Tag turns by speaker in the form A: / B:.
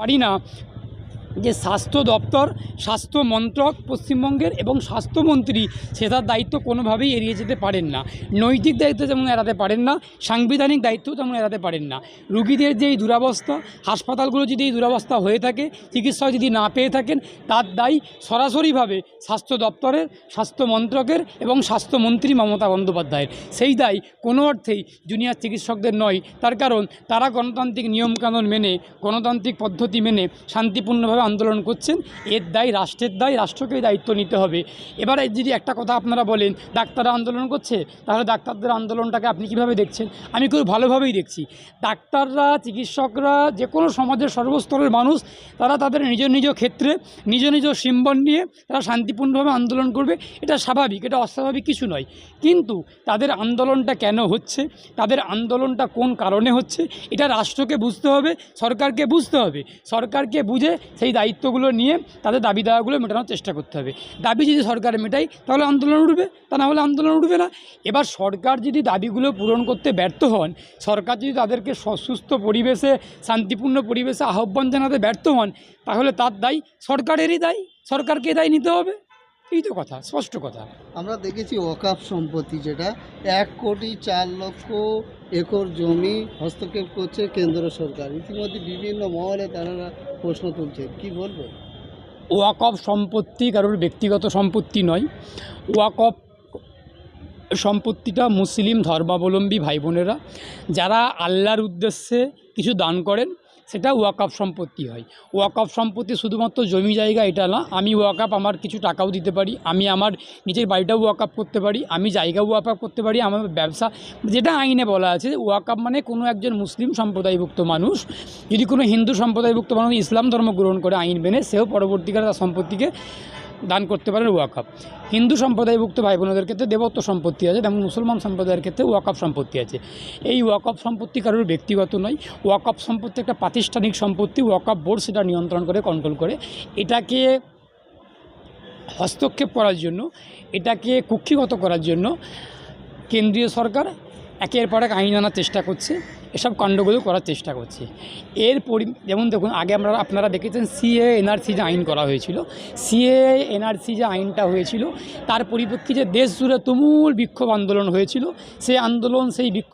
A: পারি না যে স্বাস্থ্য দপ্তর, স্বাস্থ্য মন্ত্রক, পশ্চিমবঙ্গের এবং স্বাস্থ্যমন্ত্রী, সে তার দায়িত্ব কোনোভাবেই এড়িয়ে যেতে পারেন না। নৈতিক দায়িত্ব যেমন এড়াতে পারেন না, সাংবিধানিক দায়িত্ব তেমন এড়াতে পারেন না। রুগীদের যে এই দুরাবস্থা, হাসপাতালগুলো যদি এই দুরাবস্থা হয়ে থাকে, চিকিৎসা যদি না পেয়ে থাকেন, তার দায় সরাসরিভাবে স্বাস্থ্য দপ্তরের, স্বাস্থ্য মন্ত্রকের এবং স্বাস্থ্যমন্ত্রী মমতা বন্দ্যোপাধ্যায়ের। সেই দায় কোনো অর্থেই জুনিয়র চিকিৎসকদের নয়। তার কারণ, তারা গণতান্ত্রিক নিয়মকানুন মেনে, গণতান্ত্রিক পদ্ধতি মেনে শান্তিপূর্ণভাবে আন্দোলন করছেন, এর দায় রাষ্ট্রের দায়, রাষ্ট্রকেই দায়িত্ব নিতে হবে। এবারে যদি একটা কথা আপনারা বলেন, ডাক্তাররা আন্দোলন করছে, তাহলে ডাক্তারদের আন্দোলনটাকে আপনি কীভাবে দেখছেন? আমি খুব ভালোভাবেই দেখছি। ডাক্তাররা, চিকিৎসকরা, যে কোনো সমাজের সর্বস্তরের মানুষ, তারা তাদের নিজ নিজ ক্ষেত্রে, নিজ নিজ সিম্বল নিয়ে তারা শান্তিপূর্ণভাবে আন্দোলন করবে। এটা স্বাভাবিক, এটা অস্বাভাবিক কিছু নয়। কিন্তু তাদের আন্দোলনটা কেন হচ্ছে? তাদের আন্দোলনটা কোন কারণে হচ্ছে? এটা রাষ্ট্রকে বুঝতে হবে, সরকারকে বুঝতে হবে। সরকারকে বুঝে সেই দায়িত্বগুলো নিয়ে তাদের দাবি দাওয়াগুলো মেটানোর চেষ্টা করতে হবে। দাবি যদি সরকার মেটায়, তাহলে আন্দোলন উঠবে। তা না হলে আন্দোলন উঠবে না। এবার সরকার যদি দাবিগুলো পূরণ করতে ব্যর্থ হন, সরকার যদি তাদেরকে সুস্থ পরিবেশে, শান্তিপূর্ণ পরিবেশে আহ্বান জানাতে ব্যর্থ হন, তাহলে তার দায় সরকারেরই দায়। সরকারকে দায় নিতে হবে। এই তো কথা, স্পষ্ট কথা।
B: আমরা দেখেছি ওকাপ সম্পত্তি যেটা, এক কোটি চার লক্ষ একর জমি হস্তক্ষেপ করছে কেন্দ্র সরকার। ইতিমধ্যে বিভিন্ন মহলে তারা প্রশ্ন তুলছে, কি বলব?
A: ওয়াকফ সম্পত্তি কারোর ব্যক্তিগত সম্পত্তি নয়। ওয়াকফ সম্পত্তিটা মুসলিম ধর্মাবলম্বী ভাই বোনেরা যারা আল্লাহর উদ্দেশ্যে কিছু দান করেন সেটা ওয়াকফ সম্পত্তি হয়। ওয়াকফ সম্পত্তি শুধুমাত্র জমি জায়গা এটা না, আমি ওয়াকফ আমার কিছু টাকাও দিতে পারি, আমি আমার নিজের বাড়িটাও ওয়াকফ করতে পারি, আমি জায়গাও ওয়াকফ করতে পারি, আমার ব্যবসা, যেটা আইনে বলা আছে ওয়াকফ মানে কোনো একজন মুসলিম সম্প্রদায়ভুক্ত মানুষ, যদি কোনো হিন্দু সম্প্রদায়ভুক্ত মানুষ ইসলাম ধর্ম গ্রহণ করে আইন মেনে, সেও পরবর্তীকালে তার সম্পত্তিকে দান করতে পারেন ওয়াকফ। হিন্দু সম্প্রদায়ভুক্ত ভাই বোনদের ক্ষেত্রে দেবত্ব সম্পত্তি আছে তেমন মুসলমান সম্প্রদায়ের ক্ষেত্রে ওয়াকাপ সম্পত্তি আছে। এই ওয়াকফ সম্পত্তি কারোর ব্যক্তিগত নয়, ওয়াকফ সম্পত্তি একটা প্রাতিষ্ঠানিক সম্পত্তি, ওয়াকফ বোর্ড সেটা নিয়ন্ত্রণ করে কন্ট্রোল করে। এটাকে হস্তক্ষেপ করার জন্য, এটাকে কুক্ষিগত করার জন্য কেন্দ্রীয় সরকার একের পর এক আইন আনার চেষ্টা করছে, এসব কাণ্ডগুলো করার চেষ্টা করছে। এর পরি, যেমন দেখুন, আগে আমরা, আপনারা দেখেছেন সিএ, এনআরসি যে আইন করা হয়েছিল। সিএ, এনআরসি যে আইনটা হয়েছিল, তার পরিপ্রেক্ষিতে দেশ জুড়ে তুমুল বিক্ষোভ আন্দোলন হয়েছিল। সেই আন্দোলন, সেই